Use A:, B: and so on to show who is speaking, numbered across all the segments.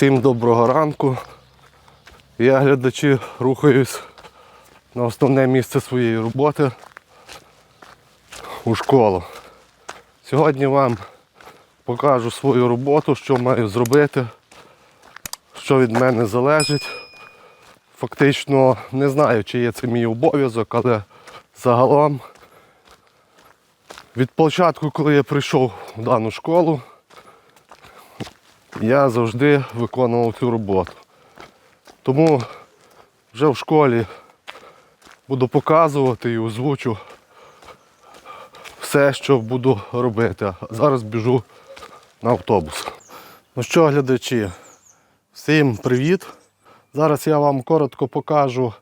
A: Всім доброго ранку. Я глядачі рухаюсь на основне місце своєї роботи у школу. Сьогодні вам покажу свою роботу, що маю зробити, що від мене залежить. Фактично не знаю, чи є це мій обов'язок, але загалом від початку, коли я прийшов в дану школу, я завжди виконував цю роботу. Тому вже в школі буду показувати і озвучу все, що буду робити. А зараз біжу на автобус. Ну що, глядачі, всім привіт! Зараз я вам коротко покажу,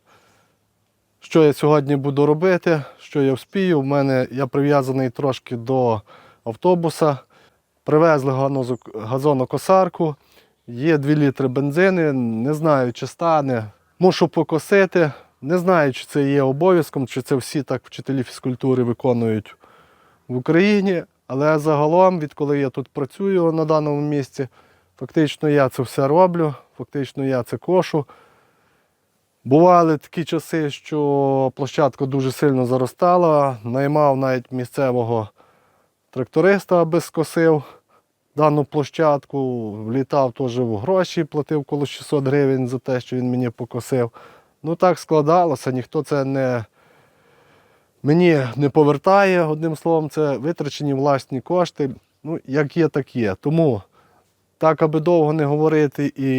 A: що я сьогодні буду робити, що я вспію. У мене я прив'язаний трошки до автобуса. Привезли газонокосарку, є 2 літри бензини, не знаю, чи стане. Мушу покосити. Не знаю, чи це є обов'язком, чи це всі так вчителі фізкультури виконують в Україні. Але загалом, відколи я тут працюю на даному місці, фактично я це все роблю, фактично я це кошу. Бували такі часи, що площадка дуже сильно заростала, наймав навіть місцевого тракториста, аби скосив дану площадку, влітав теж в гроші, платив коло 600 гривень за те, що він мені покосив. Ну так складалося, ніхто це не мені не повертає. Одним словом, це витрачені власні кошти. Ну, як є, так є. Тому так, аби довго не говорити і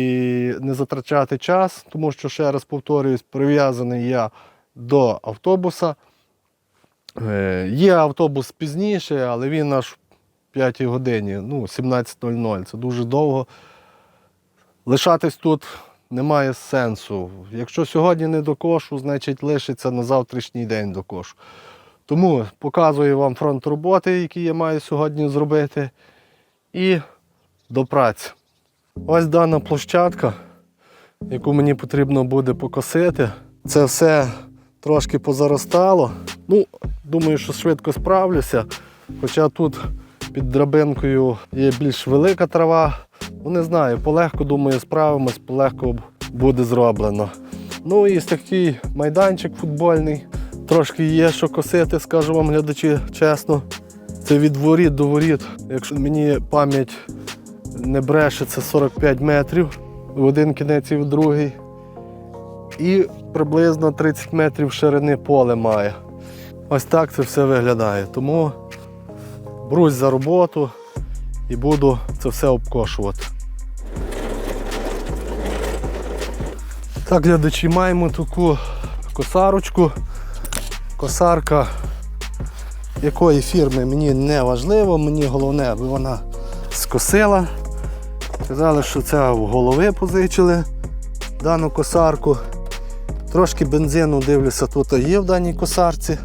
A: не затрачати час, тому що, ще раз повторююсь, прив'язаний я до автобуса. Е, Є автобус пізніше, але він аж 5 годині, ну, 17.00. Це дуже довго. Лишатись тут немає сенсу. Якщо сьогодні не докошу, значить лишиться на завтрашній день докошу. Тому показую вам фронт роботи, який я маю сьогодні зробити. І до праці. Ось дана площадка, яку мені потрібно буде покосити. Це все трошки позаростало. Ну, думаю, що швидко справлюся. Хоча тут під драбинкою є більш велика трава. Ну, не знаю, полегко, думаю, справимось, полегко буде зроблено. Ну і такий майданчик футбольний. Трошки є що косити, скажу вам глядачі, чесно. Це від воріт до воріт. Якщо мені пам'ять не бреше, це 45 метрів в один кінець і в другий. І приблизно 30 метрів ширини поле має. Ось так це все виглядає. Тому брусь за роботу і буду це все обкошувати. Так, глядачі, маємо таку косарочку. Косарка якої фірми мені не важливо, мені головне, аби вона скосила. Сказали, що це в голови позичили дану косарку. Трошки бензину дивлюся, тут є в даній косарці.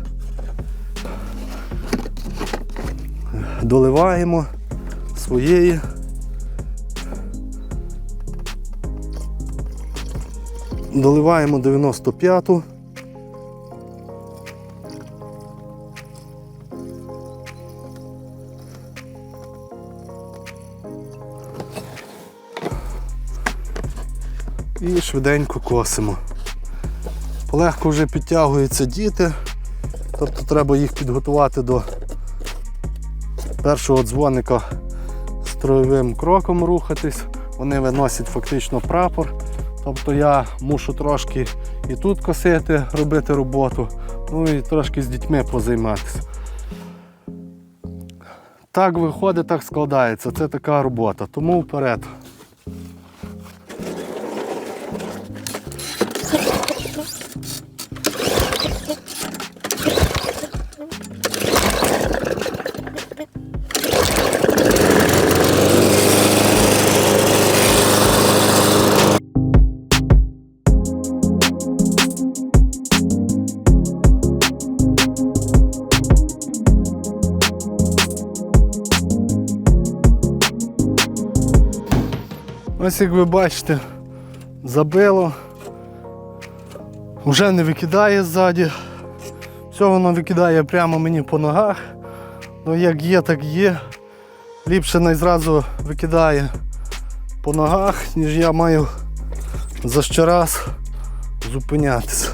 A: Доливаємо своєї. Доливаємо 95-ту. і швиденько косимо. Полегко вже підтягуються діти, тобто треба їх підготувати до першого дзвоника строєвим кроком рухатись. Вони виносять фактично прапор. Тобто я мушу трошки і тут косити, робити роботу, ну і трошки з дітьми позайматися. Так виходить, так складається. Це така робота. Тому вперед. Ось як ви бачите, забило. Вже не викидає ззаді. Все воно викидає прямо мені по ногах. Ну як є, так є. Ліпше не зразу викидає по ногах, ніж я маю за ще раз зупинятися.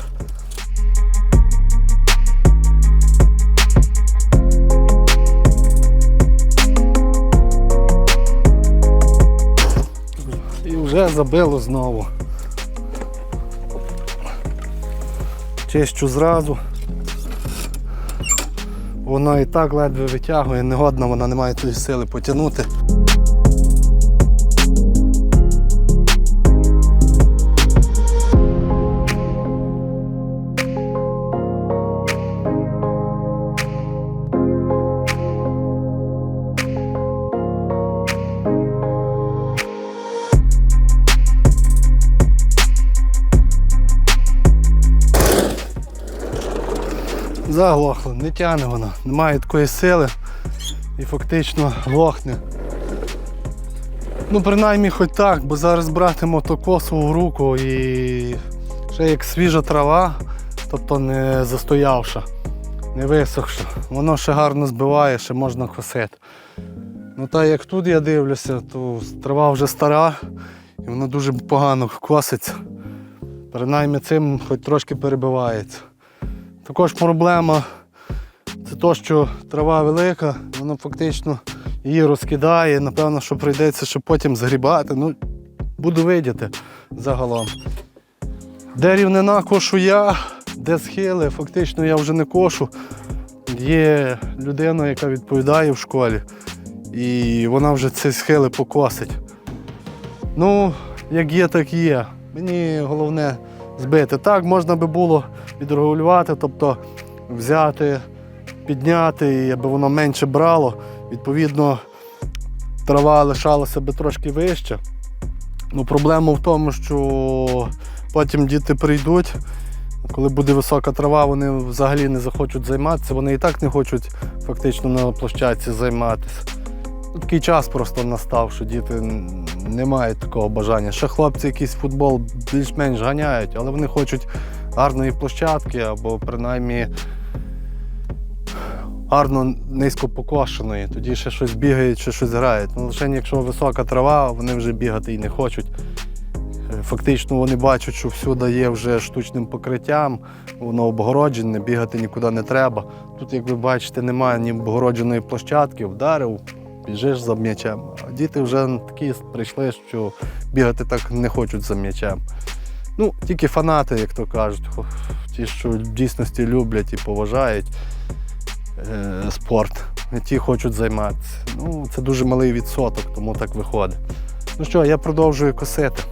A: Вже забило знову. Чищу зразу. Воно і так ледве витягує, негодна, вона не має тої сили потягнути. Не тягне вона, немає такої сили і фактично глохне. Ну, принаймні хоч так, бо зараз брати мотокосу в руку і ще як свіжа трава, тобто не застоявша, не висохша. Воно ще гарно збиває, ще можна косити. Ну та як тут я дивлюся, то трава вже стара і вона дуже погано коситься. Принаймні цим хоч трошки перебивається. Також проблема це те, що трава велика, вона фактично її розкидає. Напевно, що прийдеться ще потім згрібати. Ну, буду видіти загалом. Де рівнина кошу я, де схили, фактично я вже не кошу. Є людина, яка відповідає в школі, і вона вже ці схили покосить. Ну, як є, так і є. Мені головне збити. Так, можна би було відрегулювати, тобто взяти, підняти, і аби воно менше брало. Відповідно, трава лишалася би трошки вище. Ну, проблема в тому, що потім діти прийдуть. Коли буде висока трава, вони взагалі не захочуть займатися, вони і так не хочуть фактично на площадці займатися. Такий час просто настав, що діти не мають такого бажання. Ще хлопці якийсь футбол більш-менш ганяють, але вони хочуть гарної площадки або принаймні гарно низько покошеної. Тоді ще щось бігають, ще щось грають. Ну, лише якщо висока трава, вони вже бігати і не хочуть. Фактично вони бачать, що всюди є вже штучним покриттям, воно обгороджене, бігати нікуди не треба. Тут, як ви бачите, немає ні обгородженої площадки, вдарив, біжиш за м'ячем. А діти вже такі прийшли, що бігати так не хочуть за м'ячем. Ну, тільки фанати, як то кажуть, ті, що в дійсності люблять і поважають е, спорт, ті хочуть займатися. Ну, це дуже малий відсоток, тому так виходить. Ну що, я продовжую косити.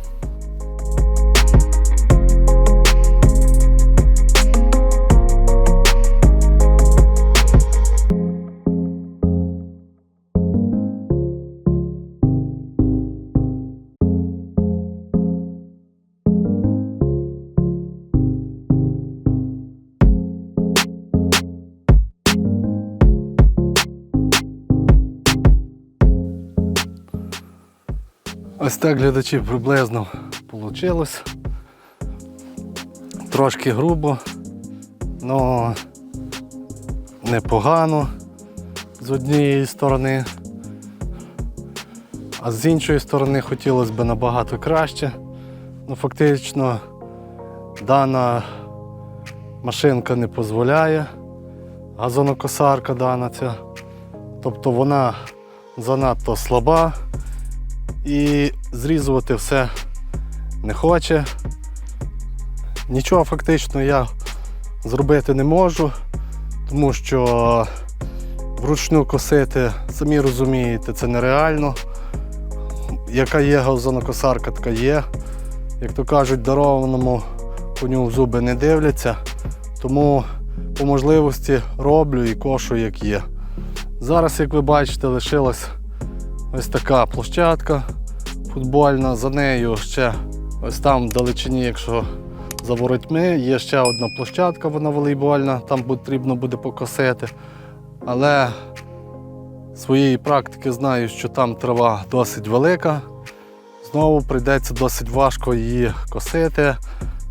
A: Ось так, глядачі, приблизно вийшло. Трошки грубо, але непогано з однієї сторони. А з іншої сторони хотілося б набагато краще. Ну, фактично дана машинка не дозволяє, газонокосарка дана ця. Тобто вона занадто слаба і зрізувати все не хоче. Нічого фактично я зробити не можу, тому що вручну косити, самі розумієте, це нереально. Яка є газонокосарка, така є. Як то кажуть, дарованому коню в зуби не дивляться, тому по можливості роблю і кошу як є. Зараз, як ви бачите, лишилась ось така площадка футбольна. За нею ще ось там в далечині, якщо за воротьми, є ще одна площадка, вона волейбольна, там потрібно буде покосити. Але своєї практики знаю, що там трава досить велика. Знову прийдеться досить важко її косити.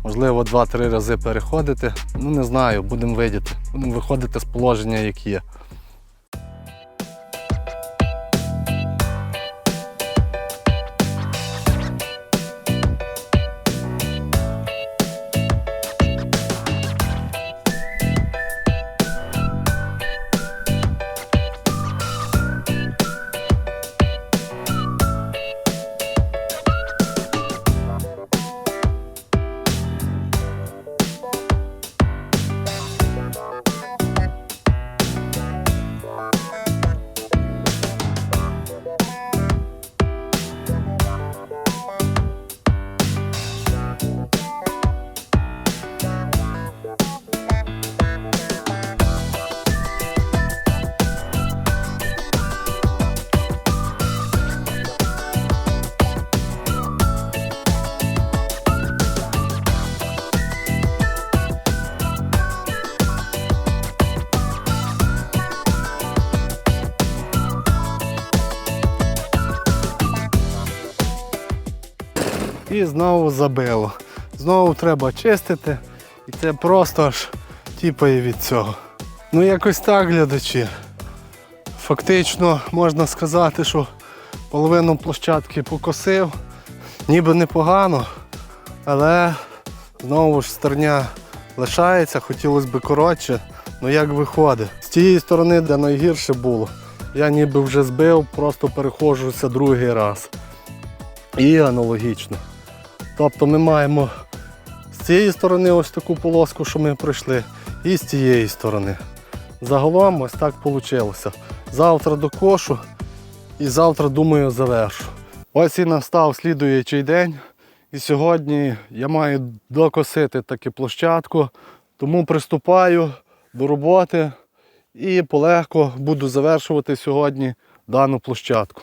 A: Можливо, 2-3 рази переходити. Ну не знаю, будемо видіти. Будемо виходити з положення, як є. І знову забило. Знову треба чистити. І це просто аж тіпає від цього. Ну якось так, глядачі. Фактично можна сказати, що половину площадки покосив. Ніби непогано, але знову ж стерня лишається, хотілося б коротше, ну як виходить. З тієї сторони, де найгірше було, я ніби вже збив, просто переходжуся другий раз. І аналогічно. Тобто ми маємо з цієї сторони ось таку полоску, що ми пройшли, і з цієї сторони. Загалом ось так вийшло. Завтра до кошу і завтра, думаю, завершу. Ось і настав слідуючий день. І сьогодні я маю докосити таки площадку, тому приступаю до роботи і полегко буду завершувати сьогодні дану площадку.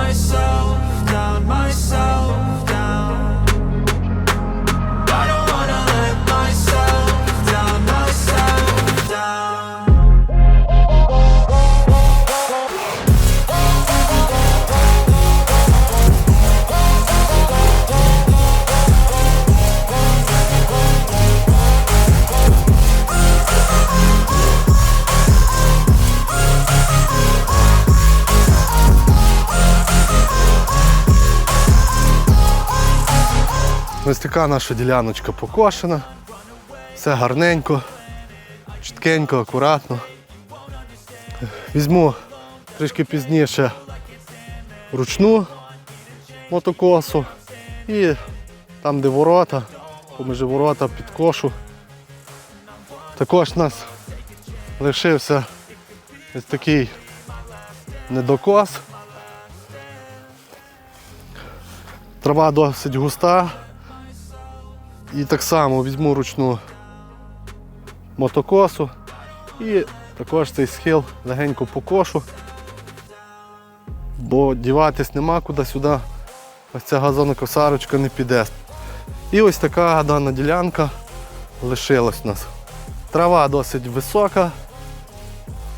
B: myself down, myself down.
A: Ось така наша діляночка покошена. Все гарненько, чіткенько, акуратно. Візьму трішки пізніше ручну мотокосу і там, де ворота, поміж ворота під кошу. Також у нас лишився ось такий недокос. Трава досить густа. І так само візьму ручну мотокосу і також цей схил легенько покошу, бо діватись нема куди сюди. Ось ця газонокосарочка не піде. І ось така дана ділянка лишилась у нас. Трава досить висока.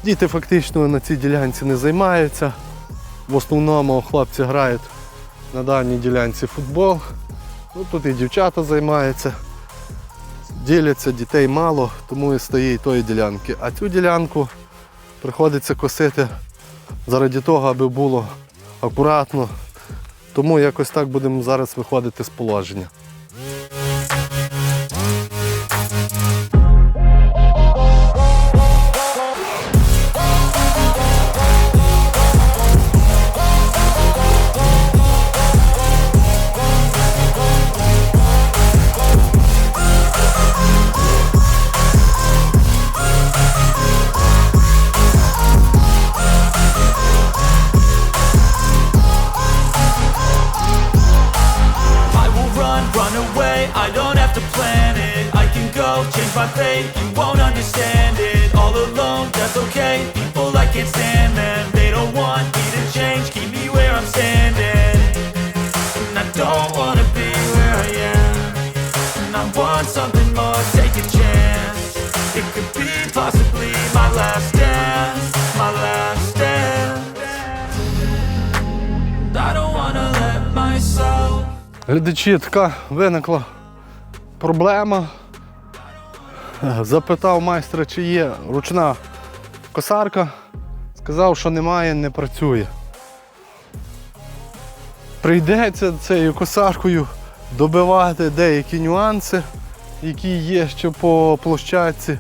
A: Діти фактично на цій ділянці не займаються. В основному хлопці грають на даній ділянці футбол. Ну, тут і дівчата займаються. Діляться, дітей мало, тому і стає і тої ділянки. А цю ділянку приходиться косити заради того, аби було акуратно. Тому якось так будемо зараз виходити з положення. Глядачі, така виникла проблема. Запитав майстра, чи є ручна косарка. Сказав, що немає, не працює. Прийдеться цією косаркою добивати деякі нюанси, які є ще по площадці.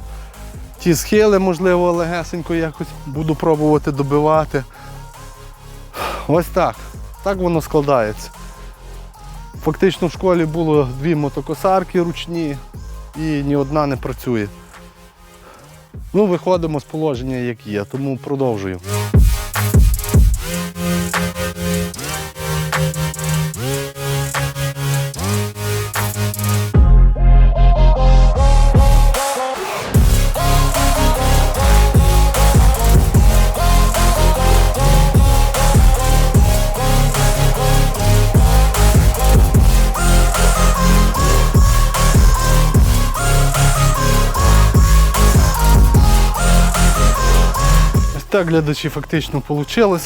A: Ті схили, можливо, легесенько якось буду пробувати добивати. Ось так. Так воно складається. Фактично в школі було дві мотокосарки ручні, і ні одна не працює. Ну, виходимо з положення, як є, тому продовжую. Так глядачі фактично вийшло.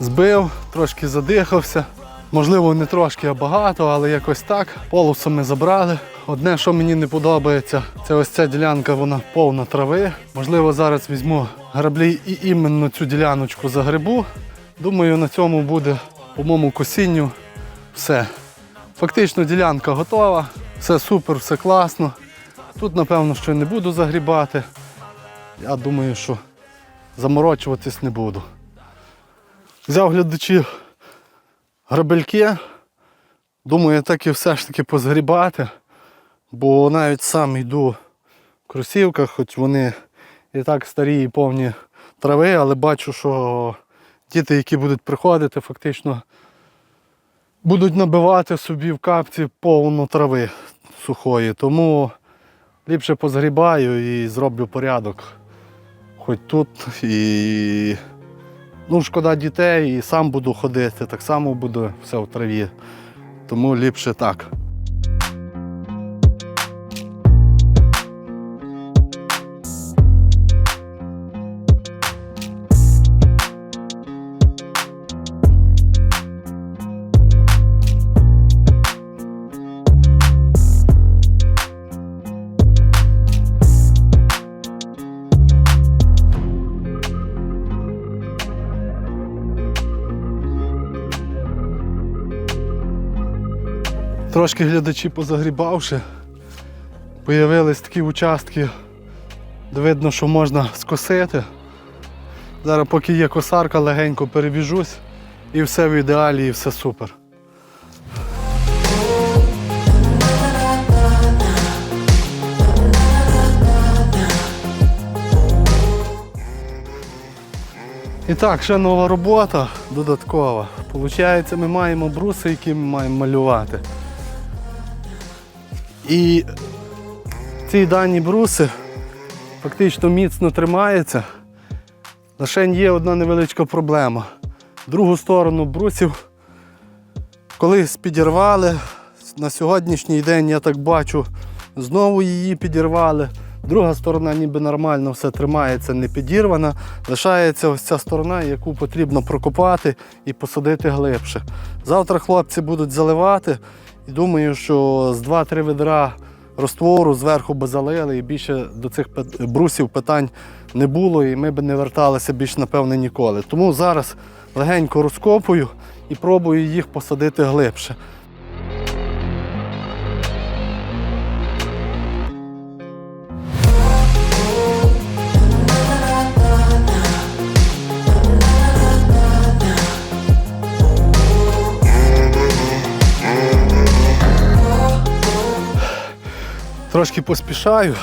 A: Збив, трошки задихався. Можливо, не трошки, а багато, але якось так. Полосу ми забрали. Одне, що мені не подобається, це ось ця ділянка, вона повна трави. Можливо, зараз візьму граблі і іменно цю діляночку загребу. Думаю, на цьому буде по моєму косінню все. Фактично ділянка готова, все супер, все класно. Тут, напевно, що не буду загрібати. Я думаю, що заморочуватись не буду. Взяв глядачі грабельки. Думаю, так і все ж таки позгрібати, бо навіть сам йду в кросівках, хоч вони і так старі і повні трави, але бачу, що діти, які будуть приходити, фактично будуть набивати собі в капці повну трави сухої. Тому ліпше позгрібаю і зроблю порядок. Хоч тут і ну, шкода дітей, і сам буду ходити, так само буде все в траві. Тому ліпше так. Трошки глядачі позагрібавши, появились такі участки, де видно, що можна скосити. Зараз, поки є косарка, легенько перебіжусь і все в ідеалі, і все супер. І так, ще нова робота додаткова. Получається, ми маємо бруси, які ми маємо малювати. І ці дані бруси фактично міцно тримаються. Лише є одна невеличка проблема. Другу сторону брусів колись підірвали. На сьогоднішній день я так бачу, знову її підірвали. Друга сторона ніби нормально все тримається, не підірвана. Лишається ось ця сторона, яку потрібно прокопати і посадити глибше. Завтра хлопці будуть заливати. Думаю, що з 2-3 ведра розтвору зверху би залили і більше до цих брусів питань не було, і ми б не верталися більш, напевне, ніколи. Тому зараз легенько розкопую і пробую їх посадити глибше. Трошки поспішаю,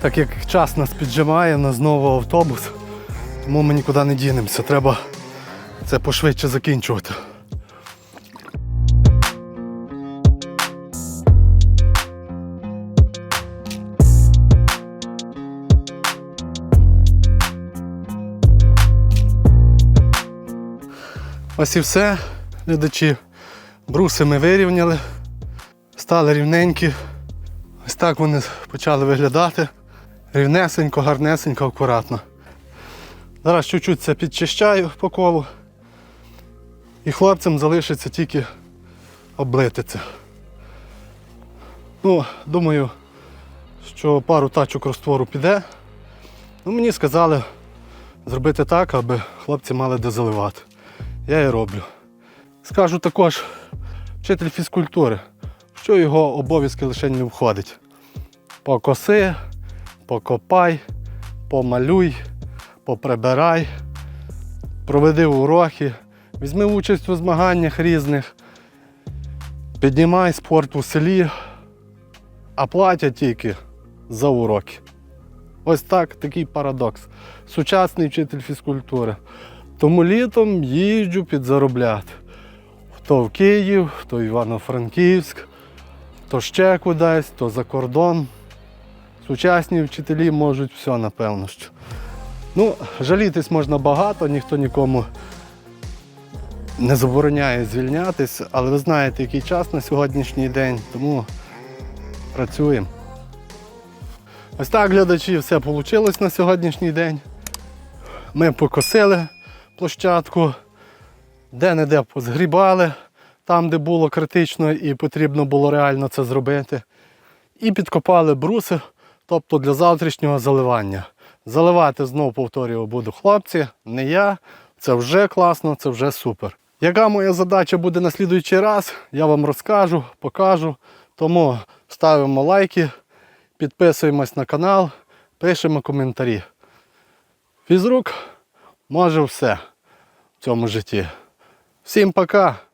A: так як час нас піджимає, нас знову автобус, тому ми нікуди не дінемося. Треба це пошвидше закінчувати. Ось і все, глядачі. Бруси ми вирівняли, стали рівненькі. Ось так вони почали виглядати. Рівнесенько, гарнесенько, акуратно. Зараз чуть-чуть це підчищаю по колу. І хлопцям залишиться тільки облити це. Ну, думаю, що пару тачок розтвору піде. Ну, мені сказали зробити так, аби хлопці мали де заливати. Я і роблю. Скажу також, вчитель фізкультури, що його обов'язки лише не входить. Покоси, покопай, помалюй, поприбирай, проведи уроки, візьми участь у змаганнях різних, піднімай спорт у селі. а платять тільки за уроки. Ось так, такий парадокс. Сучасний вчитель фізкультури. Тому літом їжджу підзаробляти. Хто в Київ, хто в Івано-Франківськ, то ще кудись, то за кордон. Сучасні вчителі можуть все, напевно. що. Ну, жалітись можна багато, ніхто нікому не забороняє звільнятись, але ви знаєте, який час на сьогоднішній день, тому працюємо. Ось так, глядачі, все вийшло на сьогоднішній день. Ми покосили площадку, де-не-де позгрібали, там, де було критично і потрібно було реально це зробити. І підкопали бруси, тобто для завтрашнього заливання. Заливати знову повторюю буду хлопці, не я. Це вже класно, це вже супер. Яка моя задача буде на слідуючий раз, я вам розкажу, покажу. Тому ставимо лайки, підписуємось на канал, пишемо коментарі. Фізрук може все в цьому житті. Всім пока!